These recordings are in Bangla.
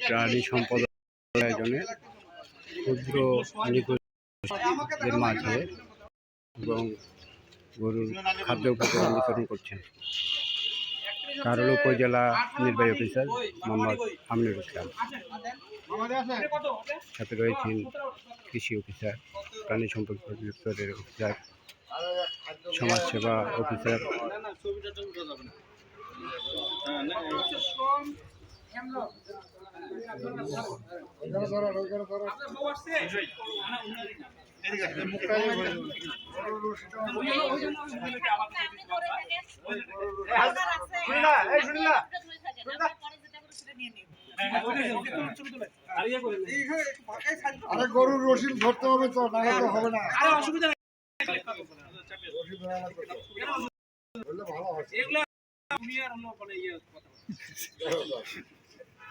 প্রাণী সম্পদ আয়োজনে ক্ষুদ্র নিখোঁজদের মাঝে এবং গরুর খাদ্য উপকরণ বিতরণ করছেন। কারণ উপজেলা নির্বাহী অফিসার মোহাম্মদ আমিনুল ইসলাম। সাথে রয়েছেন কৃষি অফিসার, প্রাণী সম্পদ অধিদপ্তরের অফিসার, সমাজসেবা অফিসার। আরে গরুর রসিদ ধরতে হবে তো না হলে তো হবে না। তো। ধরলে ভালো হয়।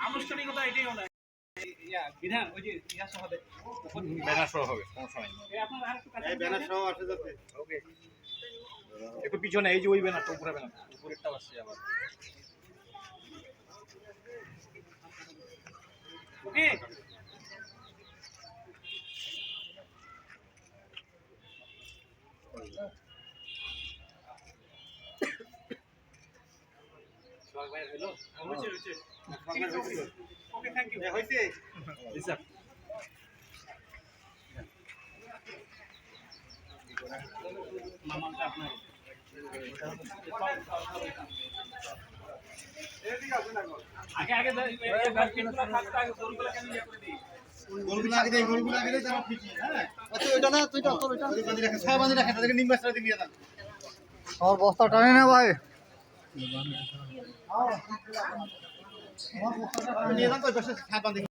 আনুষ্ঠানিকতা এটাই হলো। ইয়া, বিধান ওই যে ইয়া সহ দেয়। ব্যানার সহ হবে সমস্যা নাই। এই আপনার আরেকটু কাছে- একটু পিছনে এই যে ওই ব্যানারটা উপরে ব্যানার উপরেরটাও আসছে আবার। ওকে? হয়েছে, আগে আগে দে- এই- এই বাস্কেটগুলো থাকতো, আগে গরুগুলো কেন ইয়ে করে দিই? আমার বস্তা টানে না ভাই। নিয়ে যান তো পাশে খাবার দিকে